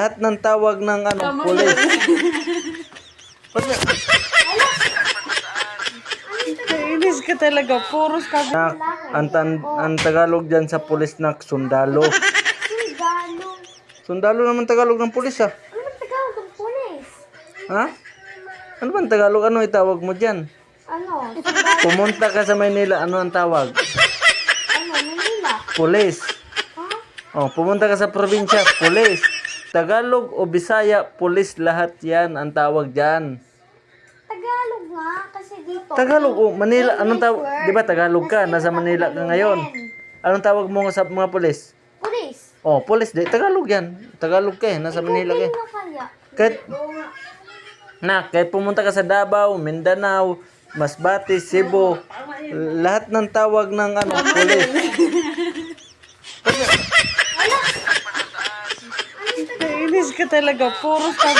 Lahat ng tawag ng ano, pulis. Na- Kainis ka talaga. Puros ka. Nak, ang, tan- ang Tagalog dyan sa pulis na sundalo. Sundalo. Sundalo naman Tagalog ng pulis ah. Ano ba Tagalog ng pulis? Ha? Ano ba ang Tagalog? Ano itawag mo dyan? Ano? Sundalo. Pumunta ka sa Maynila, ano ang tawag? Ano? Manila. Pulis. Ha? Oh, pumunta ka sa probinsya, pulis. Tagalog o Bisaya, pulis lahat yan ang tawag dyan. Tagalog nga. Kasi dito. Tagalog o Manila, anong tawag? Di ba Tagalog ka? Nasa Manila ka ngayon. Anong tawag mo sa mga pulis? Pulis. Oh, pulis di. Tagalog yan. Tagalog ka eh. Nasa Manila ka eh. Kahit, na, kahit pumunta ka sa Davao, Mindanao, Masbate, Cebu, lahat ng tawag ng ano, pulis. ka talaga. Puros ka.